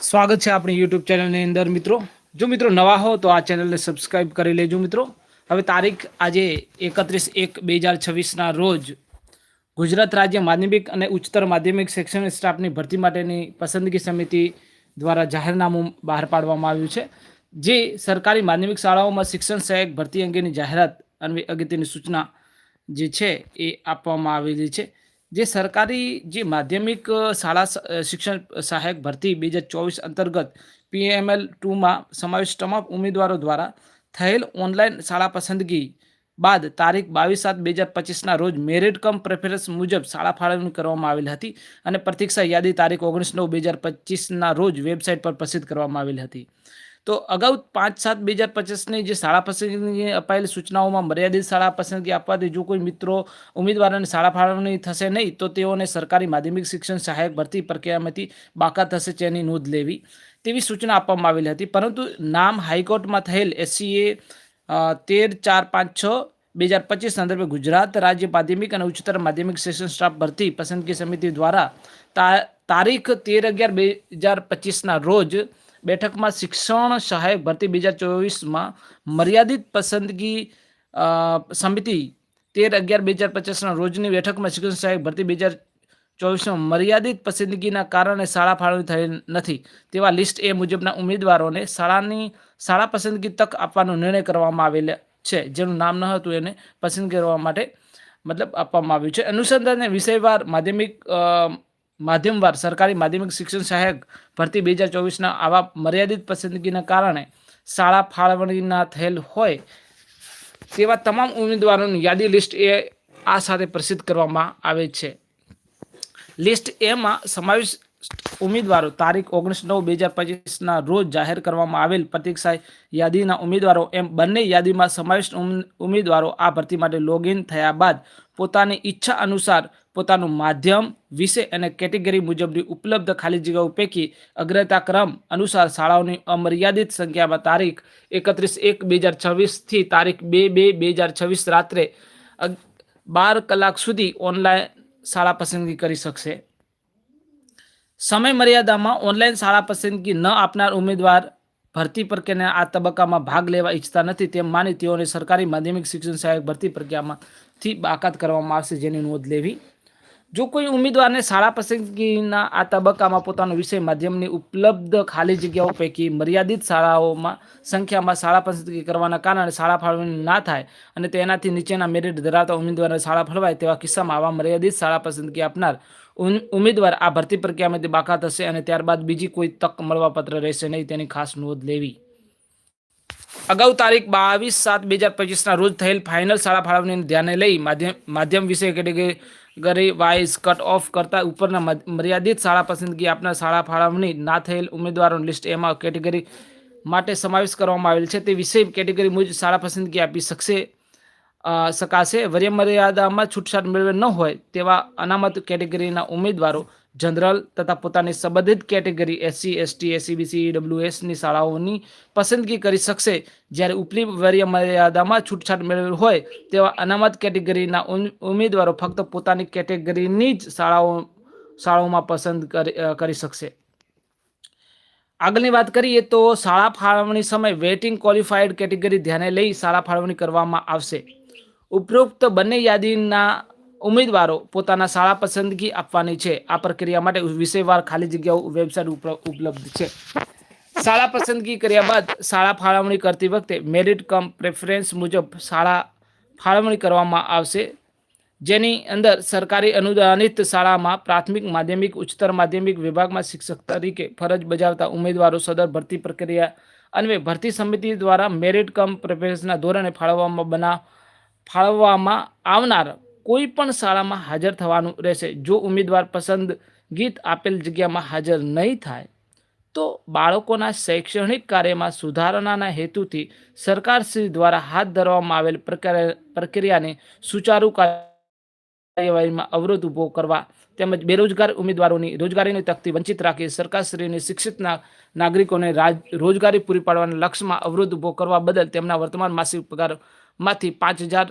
સ્વાગત છે આપણી યુટ્યુબ ચેનલની અંદર, મિત્રો. જો મિત્રો નવા હો, તો આ ચેનલને સબસ્ક્રાઈબ કરી લેજો, મિત્રો. હવે તારીખ આજે એકત્રીસ એક બે હજાર છવ્વીસના રોજ ગુજરાત રાજ્ય માધ્યમિક અને ઉચ્ચતર માધ્યમિક શૈક્ષણિક સ્ટાફની ભરતી માટેની પસંદગી સમિતિ દ્વારા જાહેરનામું બહાર પાડવામાં આવ્યું છે, જે સરકારી માધ્યમિક શાળાઓમાં શિક્ષણ સહાયક ભરતી અંગેની જાહેરાત અને અગત્યની સૂચના જે છે એ આપવામાં આવેલી છે. જે સરકારી જે માધ્યમિક શાળા શિક્ષણ સહાયક ભરતી બે હજાર ચોવીસ અંતર્ગત પીએમએલ ટુમાં સમાવિષ્ટ તમામ ઉમેદવારો દ્વારા થયેલ ઓનલાઈન શાળા પસંદગી બાદ તારીખ બાવીસ સાત બે હજાર પચીસના રોજ મેરિટ કમ પ્રેફરન્સ મુજબ શાળા ફાળવણી કરવામાં આવેલી હતી અને પ્રતીક્ષા યાદી તારીખ ઓગણીસ નવ બે હજાર પચીસના રોજ વેબસાઇટ પર પ્રસિદ્ધ કરવામાં આવેલી હતી. તો અગાઉ પાંચ સાત બે હજાર પચીસની જે શાળા પસંદગી અપાયેલી સૂચનાઓમાં મર્યાદિત શાળા પસંદગી આપવાથી જો કોઈ મિત્રો ઉમેદવારોને શાળા ફાળવણી થશે નહીં, તો તેઓને સરકારી માધ્યમિક શિક્ષણ સહાયક ભરતી પ્રક્રિયામાંથી બાકાત થશે તેની નોંધ લેવી તેવી સૂચના આપવામાં આવેલી હતી. પરંતુ નામ હાઈકોર્ટમાં થયેલ એસસીએ તેર ચાર પાંચ છ બે હજાર પચીસ સંદર્ભે ગુજરાત રાજ્ય માધ્યમિક અને ઉચ્ચતર માધ્યમિક શિક્ષણ સ્ટાફ ભરતી પસંદગી સમિતિ દ્વારા તારીખ તેર અગિયાર બે હજાર પચીસના રોજ બેઠકમાં શિક્ષણ સહાયક ભરતી બે હજાર ચોવીસમાં મર્યાદિત પસંદગી સમિતિ તેર અગિયાર બે હજાર પચાસના રોજની બેઠકમાં શિક્ષણ સહાયક ભરતી બે હજાર ચોવીસમાં મર્યાદિત પસંદગીના કારણે શાળા ફાળવણી થઈ નથી. તેવા લિસ્ટ એ મુજબના ઉમેદવારોને શાળાની શાળા પસંદગી તક આપવાનો નિર્ણય કરવામાં આવેલ છે, જેનું નામ ન હતું એને પસંદ કરવા માટે મતલબ આપવામાં આવ્યું છે. અનુસંધાને વિષયવાર માધ્યમિક માધ્યમવાર સરકારી માધ્યમિક શિક્ષણ સહાયક ભરતી બે હજાર ચોવીસના આવા મર્યાદિત પસંદગીના કારણે શાળા ફાળવણીના થયેલ હોય તેવા તમામ ઉમેદવારોની યાદી લિસ્ટ એ આ સાથે પ્રસિદ્ધ કરવામાં આવે છે. લિસ્ટ એમાં સમાવિષ્ટ ઉમેદવારો તારીખ ઓગણીસ નવ બે હજાર પચીસના રોજ જાહેર કરવામાં આવેલ પ્રતીક્ષા યાદીના ઉમેદવારો એમ બંને યાદીમાં સમાવિષ્ટ ઉમ- ઉમેદવારો આ ભરતી માટે લોગિન થયા બાદ પોતાની ઈચ્છા અનુસાર પોતાનું માધ્યમ, વિષય અને કેટેગરી મુજબની ઉપલબ્ધ ખાલી જગ્યાઓ પૈકી અગ્રતા ક્રમ અનુસાર શાળાઓની અમર્યાદિત સંખ્યામાં તારીખ એકત્રીસ એક બે હજાર છવ્વીસથી તારીખ બે બે બે હજાર છવ્વીસ રાત્રે બાર કલાક સુધી ઓનલાઈન શાળા પસંદગી કરી શકશે. સમય મર્યાદામાં ઓનલાઈન શાળા પસંદગી ન આપનાર ઉમેદવાર ભરતી પ્રક્રિયાના આ તબક્કામાં ભાગ લેવા ઈચ્છતા નથી તેમ માની તેઓને સરકારી માધ્યમિક શિક્ષણ સહાયક ભરતી પ્રક્રિયામાંથી બાકાત કરવામાં આવશે જેની નોંધ લેવી જો કોઈ ઉમેદવારને શાળા પસંદગીના આ તબક્કામાં પોતાનો વિષય માધ્યમની ઉપલબ્ધ ખાલી જગ્યાઓ પૈકી મર્યાદિત શાળાઓમાં સંખ્યામાં શાળા પસંદગી કરવાના કારણે શાળા ફાળવણી ના થાય અને તેનાથી નીચેના મેરિટ ધરાવતા ઉમેદવારને શાળા ફળવાય તેવા કિસ્સામાં આવા મર્યાદિત શાળા પસંદગી આપનાર ઉમ- ઉમેદવાર આ ભરતી પ્રક્રિયામાંથી બાકાત હશે અને ત્યારબાદ બીજી કોઈ તક મળવાપત્ર રહેશે નહીં તેની ખાસ નોંધ લેવી. અગાઉ તારીખ બાવીસ સાત બે હજાર પચીસના રોજ થયેલ ફાઇનલ શાળા ફાળવણીને ધ્યાને લઈ માધ્યમ માધ્યમ વિષય કેટેગરી વાઇઝ કટ ઓફ કરતા ઉપરના મર્યાદિત શાળા પસંદગી આપનાર શાળા ફાળવણી ના થયેલ ઉમેદવારોની લિસ્ટ એમાં કેટેગરી માટે સમાવેશ કરવામાં આવેલ છે. તે વિષય કેટેગરી મુજબ શાળા પસંદગી આપી શકશે શકાશે. વર્યમર્યાદામાં છૂટછાટ મેળવે ન હોય તેવા અનામત કેટેગરીના ઉમેદવારો જનરલ તથા પોતાની સંબંધિત કેટેગરી એસસી એસટી એસસીબીસી ડબ્લ્યુએસની શાળાઓની પસંદગી કરી શકશે. જ્યારે ઉપલી વર્ય મર્યાદામાં છૂટછાટ મેળવેલ હોય તેવા અનામત કેટેગરીના ઉમેદવારો ફક્ત પોતાની કેટેગરીની જ શાળાઓ, શાળાઓમાં પસંદ કરી શકશે. આગળની વાત કરીએ તો શાળા ફાળવણી સમય વેટિંગ ક્વોલિફાઈડ કેટેગરી ધ્યાને લઈ શાળા ફાળવણી કરવામાં આવશે. ઉપરોક્ત બંને યાદીના ઉમેદવારો પોતાના શાળા પસંદગી આપવાની છે. આ પ્રક્રિયા માટે વિષયવાર ખાલી જગ્યાઓ વેબસાઇટ ઉપર ઉપલબ્ધ છે. શાળા પસંદગી કર્યા બાદ શાળા ફાળવણી કરતી વખતે મેરિટ કમ પ્રેફરન્સ મુજબ શાળા ફાળવણી કરવામાં આવશે. જેની અંદર સરકારી અનુદાનિત શાળામાં પ્રાથમિક, માધ્યમિક, ઉચ્ચતર માધ્યમિક વિભાગમાં શિક્ષક તરીકે ફરજ બજાવતા ઉમેદવારો સદર ભરતી પ્રક્રિયા અન્વે ભરતી સમિતિ દ્વારા મેરિટ કમ પ્રેફરન્સના ધોરણે ફાળવવામાં બના, ફાળવવામાં આવનાર કોઈ પણ શાળામાં હાજર થવાનું રહેશે. જો ઉમેદવાર પસંદગીત આપેલ જગ્યામાં હાજર નહીં થાય, તો બાળકોના શૈક્ષણિક કાર્યમાં સુધારણાના હેતુથી સરકારશ્રી દ્વારા હાથ ધરવામાં આવેલ પ્રક્રિયા- પ્રક્રિયાને સુચારુ કાર્યવાહીમાં અવરોધ ઊભો કરવા તેમજ બેરોજગાર ઉમેદવારોની રોજગારીની તકથી વંચિત રાખી સરકારશ્રીને શિક્ષિત નાગરિકોને રાજ, રોજગારી પૂરી પાડવાના લક્ષ્યમાં અવરોધ ઊભો કરવા બદલ તેમના વર્તમાન માસિક પગારમાંથી પાંચ હજાર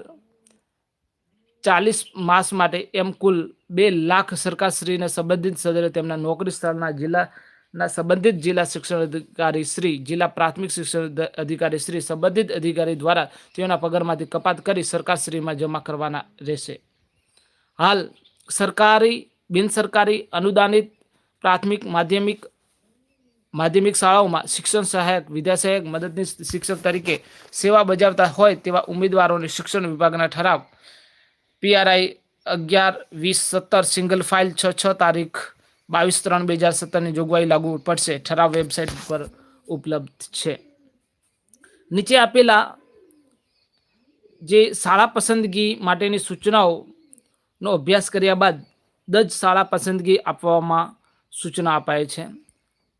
ચાલીસ માસ માટે એમ કુલ બે લાખ સરકારશ્રીને સંબંધિત સદરે તેમના નોકરી સ્થળના જિલ્લાના સંબંધિત જિલ્લા શિક્ષણ અધિકારી શ્રી, જિલ્લા પ્રાથમિક શિક્ષણ અધિકારી શ્રી, સંબંધિત અધિકારી દ્વારા તેઓના પગારમાંથી કપાત કરી સરકારશ્રીમાં જમા કરવાના રહેશે. હાલ, સરકારી, બિનસરકારી અનુદાનિત પ્રાથમિક, માધ્યમિક માધ્યમિક શાળાઓમાં શિક્ષણ સહાયક વિદ્યા સહાયક મદદનીશ શિક્ષક તરીકે સેવા બજાવતા હોય તેવા ઉમેદવારોને શિક્ષણ વિભાગના ઠરાવ પીઆરઆઈ અગિયાર, વીસ, સત્તર, સિંગલ ફાઇલ છ છ તારીખ, બાવીસ, ત્રણ, બે હજાર સત્તરની જોગવાઈ લાગુ પડશે. ઠરાવ વેબસાઇટ પર ઉપલબ્ધ છે. નીચે આપેલા જે શાળા પસંદગી માટેની સૂચનાઓનો અભ્યાસ કર્યા બાદ દજ શાળા પસંદગી આપવામાં સૂચના અપાય છે.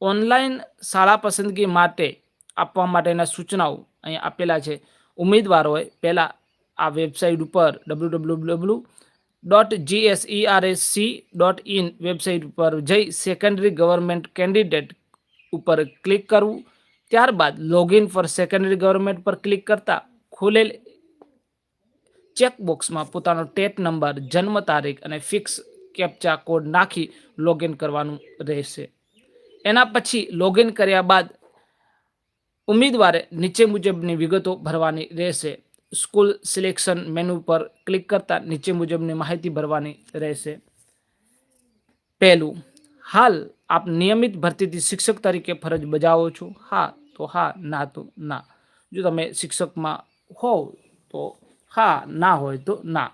ઓનલાઈન શાળા પસંદગી માટે આપવા માટેના સૂચનાઓ અહીં આપેલા છે. ઉમેદવારોએ પહેલાં આ વેબસાઇટ ઉપર W W W dot GSERSC dot in website ઉપર જઈ સેકન્ડરી ગવર્મેન્ટ કેન્ડિડેટ ઉપર ક્લિક કરવું. ત્યારબાદ લોગિન ફોર સેકન્ડરી ગવર્મેન્ટ પર ક્લિક કરતાં ખુલેલ ચેકબોક્સમાં પોતાનો ટેટ નંબર, જન્મ તારીખ અને ફિક્સ કેપ્ચા કોડ નાખી લોગિન કરવાનું રહેશે. એના પછી લોગિન કર્યા બાદ ઉમેદવારે નીચે મુજબની વિગતો ભરવાની રહેશે. સ્કૂલ સિલેક્શન મેનુ પર ક્લિક કરતા નીચે મુજબની માહિતી ભરવાની રહેશે. પહેલું, હાલ આપ નિયમિત ભરતીથી શિક્ષક તરીકે ફરજ બજાવો છો? હા, તો હા, ના, તો ના. જો તમે શિક્ષકમાં હોવ, તો હા, ના હોય, તો ના.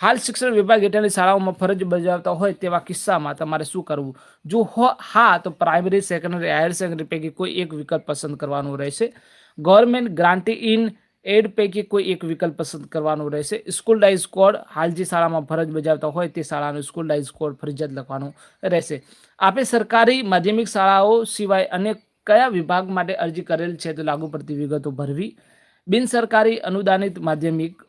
હાલ શિક્ષણ વિભાગ હેઠળની શાળાઓમાં ફરજ બજાવતા હોય તેવા કિસ્સામાં તમારે શું કરવું? જો હો, હા, તો પ્રાઇમરી, સેકન્ડરી, હાયર સેકન્ડરી પૈકી કોઈ એક વિકલ્પ પસંદ કરવાનું રહેશે. ગવર્મેન્ટ ગ્રાન્ટી ઇન એડ પૈકી કોઈ એક વિકલ્પ પસંદ કરવાનો રહેશે. સ્કૂલ ડાઇઝ કોડ હાલ જે શાળામાં ફરજ બજાવતા હોય તે શાળાનો સ્કૂલ ડાઇઝ કોડ ફરજિયાત લખવાનું રહેશે. આપે સરકારી માધ્યમિક શાળાઓ સિવાય અને કયા વિભાગ માટે અરજી કરેલ છે તો લાગુ પડતી વિગતો ભરવી. બિનસરકારી અનુદાનિત માધ્યમિક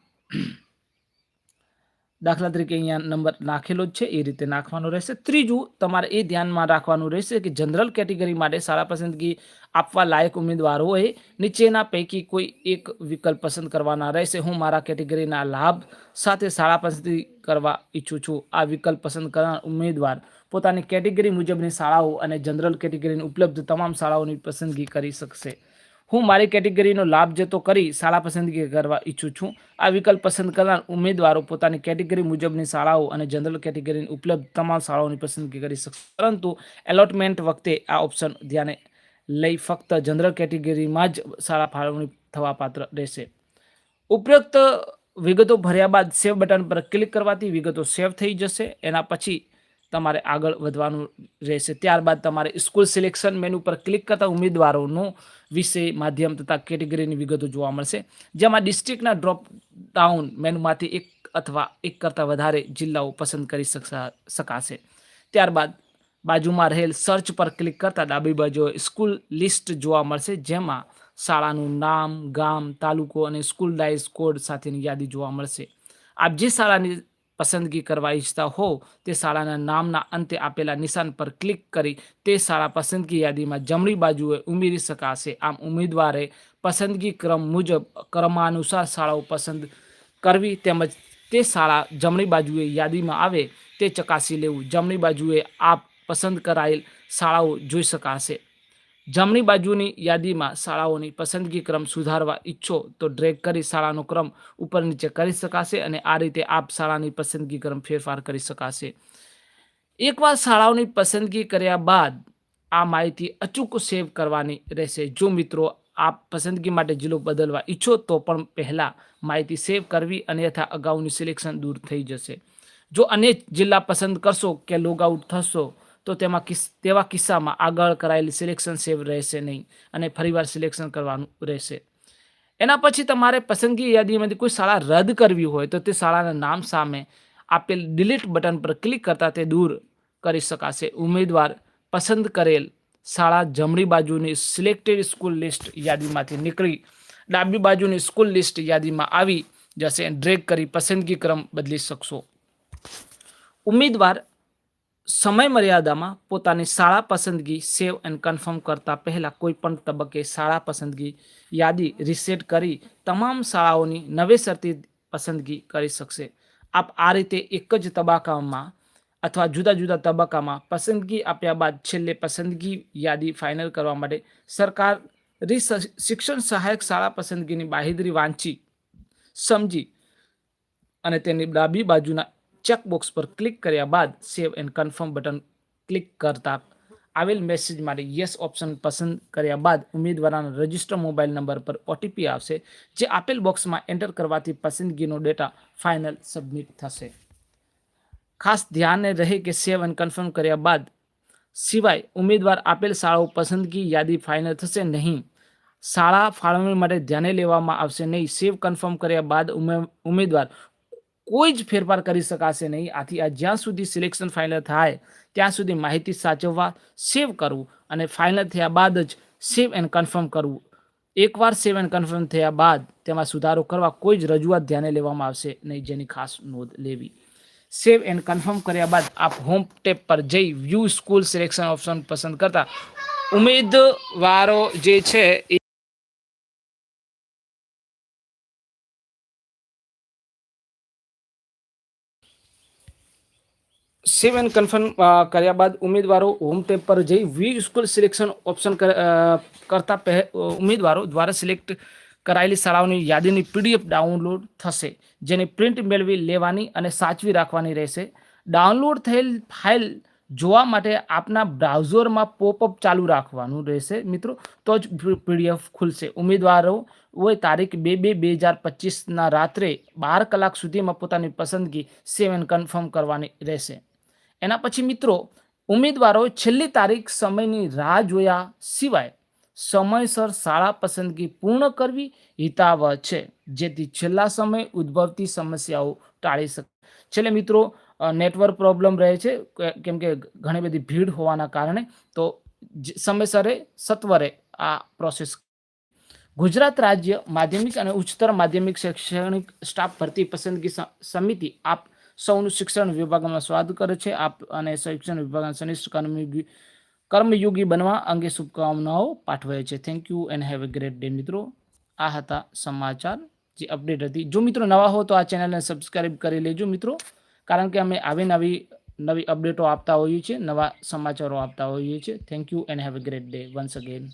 દાખલા તરીકે અહીંયા નંબર નાખેલો જ છે, એ રીતે નાખવાનો રહેશે. ત્રીજું, તમારે એ ધ્યાનમાં રાખવાનું રહેશે કે જનરલ કેટેગરી માટે શાળા પસંદગી આપવા લાયક ઉમેદવારોએ નીચેના પૈકી કોઈ એક વિકલ્પ પસંદ કરવાના રહેશે. હું મારા કેટેગરીના લાભ સાથે શાળા પસંદગી કરવા ઈચ્છું છું. આ વિકલ્પ પસંદ કરનાર ઉમેદવાર પોતાની કેટેગરી મુજબની શાળાઓ અને જનરલ કેટેગરીની ઉપલબ્ધ તમામ શાળાઓની પસંદગી કરી શકશે. હું મારી કેટેગરીનો લાભ જતો કરી શાળા પસંદગી કરવા ઈચ્છું છું. આ વિકલ્પ પસંદ કરનાર ઉમેદવારો પોતાની કેટેગરી મુજબની શાળાઓ અને જનરલ કેટેગરીની ઉપલબ્ધ તમામ શાળાઓની પસંદગી કરી શકશે. પરંતુ એલોટમેન્ટ વખતે આ ઓપ્શન ધ્યાને લઈ ફક્ત જનરલ કેટેગરીમાં જ શાળા ફાળવણી થવા પાત્ર રહેશે. ઉપરોક્ત વિગતો ભર્યા બાદ સેવ બટન પર ક્લિક કરવાથી વિગતો સેવ થઈ જશે. એના પછી તમારે આગળ વધવાનું રહેશે. ત્યારબાદ તમારે સ્કૂલ સિલેક્શન મેનુ પર ક્લિક કરતા ઉમેદવારોનો વિષય, માધ્યમ તથા કેટેગરીની વિગતો જોવા મળશે. જેમાં ડિસ્ટ્રિક્ટના ડ્રોપ ડાઉન મેનુમાંથી એક અથવા એક કરતાં વધારે જિલ્લાઓ પસંદ કરી શકશા- ત્યારબાદ બાજુમાં રહેલ સર્ચ પર ક્લિક કરતાં ડાબી બાજુ સ્કૂલ લિસ્ટ જોવા મળશે. જેમાં શાળાનું નામ, ગામ, તાલુકો અને સ્કૂલ ડાઇઝ કોડ સાથેની યાદી જોવા મળશે. આપ જે શાળાની પસંદગી કરવા ઈચ્છતા હો, તે શાળાના નામના અંતે આપેલા નિશાન પર ક્લિક કરી તે શાળા પસંદગી યાદીમાં જમણી બાજુએ ઉમેરી શકાશે. આમ ઉમેદવારે પસંદગી ક્રમ મુજબ ક્રમાનુસાર શાળાઓ પસંદ કરવી તેમજ તે શાળા જમણી બાજુએ યાદીમાં આવે તે ચકાસી લેવું. જમણી બાજુએ આપ પસંદ કરાયેલ શાળાઓ જોઈ શકાશે. જમણી બાજુની યાદીમાં શાળાઓની પસંદગી ક્રમ સુધારવા ઈચ્છો તો ડ્રેગ કરી શાળાનો ક્રમ ઉપર નીચે કરી શકાશે અને આ રીતે આપ શાળાની પસંદગી ક્રમ ફેરફાર કરી શકાશે. એકવાર શાળાઓની પસંદગી કર્યા બાદ આ માહિતી અચૂક સેવ કરવાની રહેશે. જો મિત્રો આપ પસંદગી માટે જિલ્લો બદલવા ઈચ્છો તો પણ પહેલાં માહિતી સેવ કરવી અન્યથા અગાઉની સિલેક્શન દૂર થઈ જશે. જો અનેક જિલ્લા પસંદ કરશો કે લોગ આઉટ થશો તો તેમાં તેવા કિસ્સામાં આગળ કરાયેલી સિલેક્શન સેવ રહેશે નહીં અને ફરીવાર સિલેક્શન કરવાનું રહેશે. એના પછી તમારે પસંદગી યાદીમાંથી કોઈ શાળા રદ કરવી હોય તો તે શાળાના નામ સામે આપેલ ડિલીટ બટન પર ક્લિક કરતાં તે દૂર કરી શકાશે. ઉમેદવાર પસંદ કરેલ શાળા જમણી બાજુની સિલેક્ટેડ સ્કૂલ લિસ્ટ યાદીમાંથી નીકળી ડાબી બાજુની સ્કૂલ લિસ્ટ યાદીમાં આવી જશે. ડ્રેગ કરી પસંદગી ક્રમ બદલી શકશો. ઉમેદવાર સમય મર્યાદામાં પોતાની શાળા પસંદગી સેવ એન્ડ કન્ફર્મ કરતા પહેલાં કોઈ પણ તબક્કે શાળા પસંદગી યાદી રિસેટ કરી તમામ શાળાઓની નવેસરથી પસંદગી કરી શકશે. આપ આ રીતે એક જ તબક્કામાં અથવા જુદા જુદા તબક્કામાં પસંદગી આપ્યા બાદ છેલ્લે પસંદગી યાદી ફાઇનલ કરવા માટે સરકાર શિક્ષણ સહાયક શાળા પસંદગીની બાહેધરી વાંચી, સમજી અને તેની ડાબી બાજુના ચેકબોક્સ પર ક્લિક કર્યા બાદ save and confirm button click કરતા આવેલ મેસેજ માટે યસ ઓપ્શન પસંદ કર્યા બાદ ઉમેદવારના રજિસ્ટર મોબાઈલ નંબર પર ઓટીપી આવશે, જે આપેલ બોક્સમાં એન્ટર કરવાથી પસંદગીનો ડેટા ફાઇનલ સબમિટ થશે. ખાસ ધ્યાને રહે કે સેવ એન્ડ કન્ફર્મ કર્યા બાદ સિવાય ઉમેદવાર આપેલ શાળાઓ પસંદગી યાદી ફાઇનલ થશે નહીં. શાળા ફાળવણી માટે ધ્યાને લેવામાં આવશે નહીં. સેવ કન્ફર્મ કર્યા બાદ ઉમેદવાર કોઈ જ ફેરફાર કરી શકાશે નહીં. આથી આ જ્યાં સુધી સિલેક્શન ફાઇનલ થાય, ત્યાં સુધી માહિતી સાચવવા સેવ કરવું અને ફાઇનલ થયા બાદ જ સેવ એન્ડ કન્ફર્મ કરવું. એકવાર સેવ એન્ડ કન્ફર્મ થયા બાદ તેમાં સુધારો કરવા કોઈ જ રજૂઆત ધ્યાને લેવામાં આવશે નહીં, જેની ખાસ નોંધ લેવી. સેવ એન્ડ કન્ફર્મ કર્યા બાદ આપ હોમ ટેપ પર જઈ વ્યૂ સ્કૂલ સિલેક્શન ઓપ્શન પસંદ કરતા ઉમેદવારો જે છે એ સેવ એન્ડ કન્ફર્મ કર્યા બાદ ઉમેદવારો હોમ ટેપ પર જઈ વી સ્કૂલ સિલેક્શન ઓપ્શન કરતા પહે ઉમેદવારો દ્વારા સિલેક્ટ કરાયેલી શાળાઓની યાદીની પીડીએફ ડાઉનલોડ થશે, જેની પ્રિન્ટ મેળવી લેવાની અને સાચવી રાખવાની રહેશે. ડાઉનલોડ થયેલ ફાઇલ જોવા માટે આપના બ્રાઉઝરમાં પોપઅપ ચાલુ રાખવાનું રહેશે. મિત્રો, તો જ પીડીએફ ખુલશે. ઉમેદવારો હોય તારીખ બે બે બે હજાર પચીસના રાત્રે બાર કલાક સુધીમાં પોતાની પસંદગી સેવ કન્ફર્મ કરવાની રહેશે. એના પછી મિત્રો, ઉમેદવારો છેલ્લી તારીખ સમયની રાહ જોયા સિવાય સમયસર શાળા પસંદગી પૂર્ણ કરવી હિતાવહ છે. જેથી છેલ્લા સમય ઉદ્ભવતી સમસ્યાઓ ટાળી શકે, છેલ્લે મિત્રો નેટવર્ક પ્રોબ્લેમ રહે છે કેમ કે ઘણી બધી ભીડ હોવાના કારણે તો સમયસરે સત્વરે આ પ્રોસેસ ગુજરાત રાજ્ય માધ્યમિક અને ઉચ્ચતર માધ્યમિક શૈક્ષણિક સ્ટાફ ભરતી પસંદગી સમિતિ આપ સૌનું શિક્ષણ વિભાગમાં સ્વાદ કરે છે. આપ અને શિક્ષણ વિભાગના સનિષ્ઠ કર્મયોગી કર્મયોગી બનવા અંગે શુભકામનાઓ પાઠવાય છે. Thank you and have a great day મિત્રો. આ હતા સમાચાર. જે અપડેટ હતી. જો મિત્રો નવા હો તો આ ચેનલને સબસ્ક્રાઇબ કરી લેજો મિત્રો. કારણ કે અમે આવી નવી નવી અપડેટો આપતા હોઈએ છીએ. નવા સમાચારો આપતા હોઈએ છીએ. Thank you and have a great day once again